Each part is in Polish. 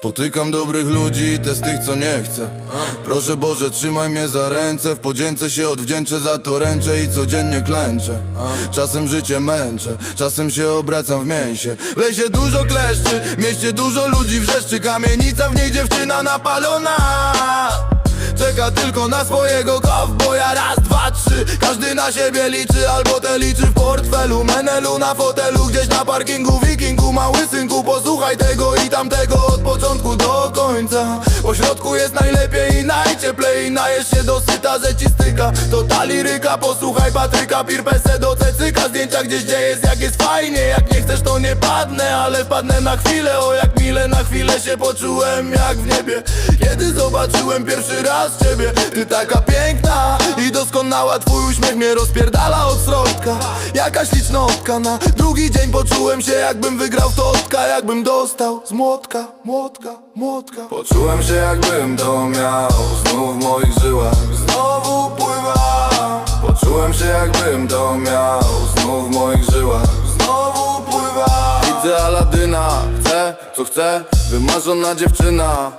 Spotykam dobrych ludzi i też tych co nie chcę. Proszę Boże trzymaj mnie za ręce. W podzięce się odwdzięczę za to ręczę I codziennie klęczę. Czasem życie męczę Czasem się obracam w mięsie. W lesie dużo kleszczy mieście dużo ludzi wrzeszczy. Kamienica w niej dziewczyna napalona. Czeka tylko na swojego kowboja Raz, dwa, Każdy na siebie liczy Albo te liczy w portfelu. Menelu na fotelu Gdzieś na parkingu. Wikingu Mały synku Posłuchaj tego i tamtego Od początku do końca. Po środku jest najlepiej i najcieplej. Najesz się dosyta, że ci styka To ta liryka Posłuchaj Patryka Pirpese. Do cecyka Zdjęcia gdzieś gdzie jest jak jest fajnie. Jak nie chcesz to nie padnę Ale padnę na chwilę. O jak mile na chwilę się poczułem jak w niebie. Kiedy zobaczyłem pierwszy raz ciebie Ty taka piękna i doskonała Twój uśmiech mnie rozpierdala od środka. Jakaś licznotka na drugi dzień Poczułem się jakbym wygrał w totka Jakbym dostał z młotka, młotka, młotka. Poczułem się jakbym to miał Znów w moich żyłach. Znowu pływa Poczułem się jakbym to miał Znów w moich żyłach. Znowu pływa Widzę Aladyna, chcę co chcę Wymarzona dziewczyna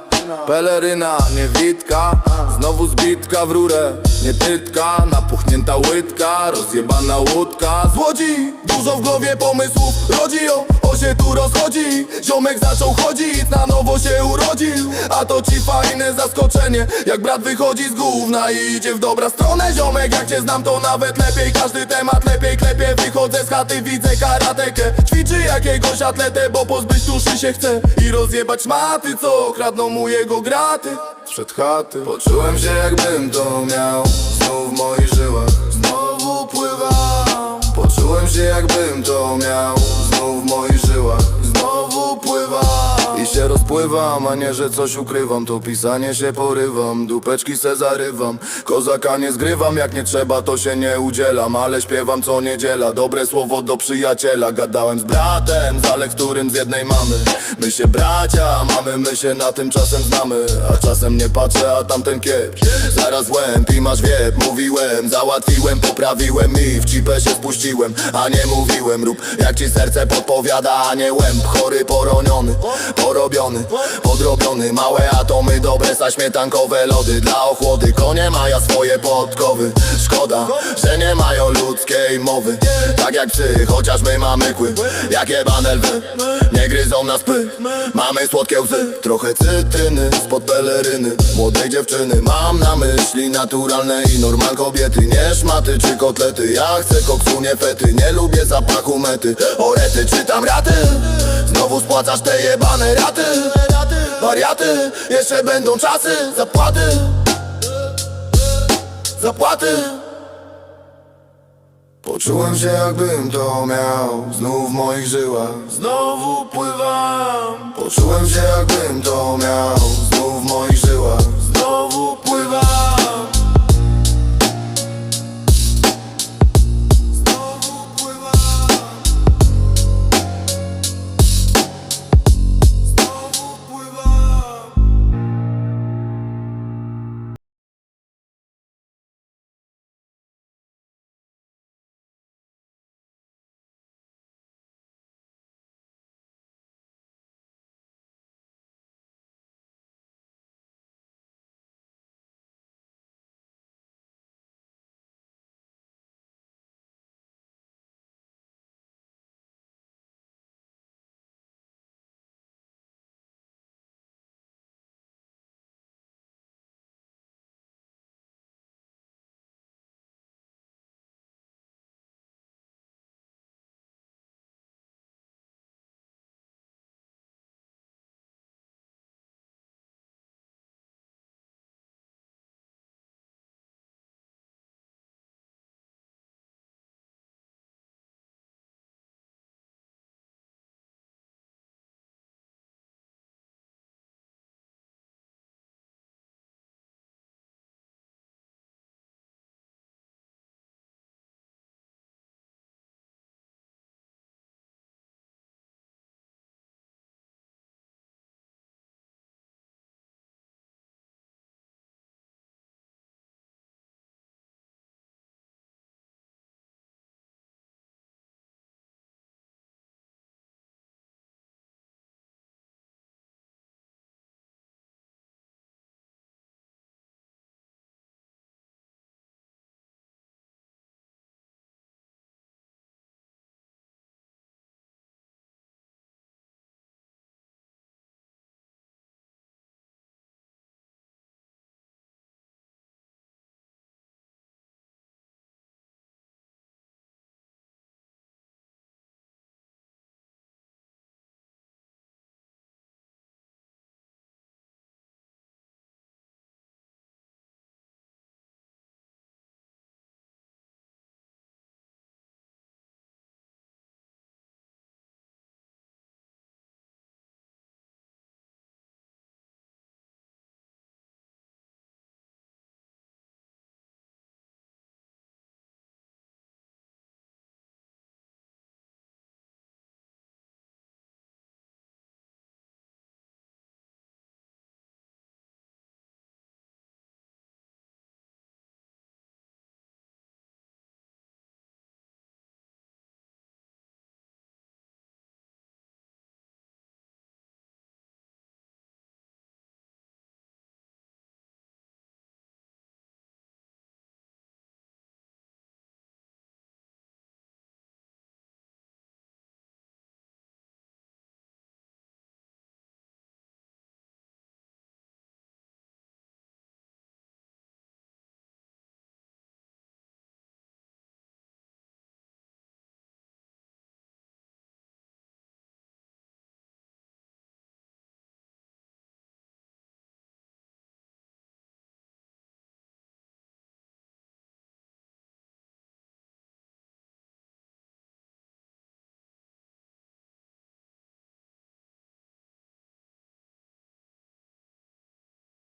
Peleryna, niewitka Znowu zbitka w rurę Nie tytka, napuchnięta łydka Rozjebana łódka Z łodzi, dużo w głowie pomysłów Rodzi o, się tu rozchodzi. Ziomek zaczął chodzić, na nowo się urodził. A to ci fajne zaskoczenie Jak brat wychodzi z gówna i idzie w dobra stronę. Ziomek, jak cię znam to nawet lepiej. Każdy temat lepiej klepie. Wychodzę z chaty, widzę karatekę. Ćwiczy jakiegoś atletę, bo pozbyć duszy się chce. I rozjebać maty, co kradną mu jego graty. Przed chaty Poczułem się jakbym to miał. Znów w moich żyłach. Znowu pływam się rozpływam, a nie, że coś ukrywam. To pisanie się porywam, dupeczki se zarywam. Kozaka nie zgrywam, jak nie trzeba to się nie udzielam. Ale śpiewam co niedziela, dobre słowo do przyjaciela. Gadałem z bratem, za lekturyn z jednej mamy. My się bracia, mamy, my się na tym czasem znamy. A czasem nie patrzę, a tamten kiep. Zaraz łęb i masz wiep, mówiłem. Załatwiłem, poprawiłem i w cipę się spuściłem. A nie mówiłem, rób jak ci serce podpowiada A nie łęb, chory, poroniony, porobiony, podrobiony Małe atomy, dobre zaśmietankowe lody. Dla ochłody, konie mają swoje podkowy. Szkoda, że nie mają ludzkiej mowy. Tak jak psy, chociaż my mamy kły. Jakie bane lwy, nie gryzą nas py. Mamy słodkie łzy, trochę cytryny Spod peleryny, młodej dziewczyny Mam na myśli naturalne i normal kobiety. Nie szmaty czy kotlety, ja chcę koksu, nie fety. Nie lubię zapachu mety, orety czytam raty. Znowu spłacasz te jebane raty Wariaty, jeszcze będą czasy Zapłaty. Zapłaty. Poczułem się jakbym to miał Znów w moich żyłach. Znowu pływam. Poczułem się jakbym to miał Znów w moich żyłach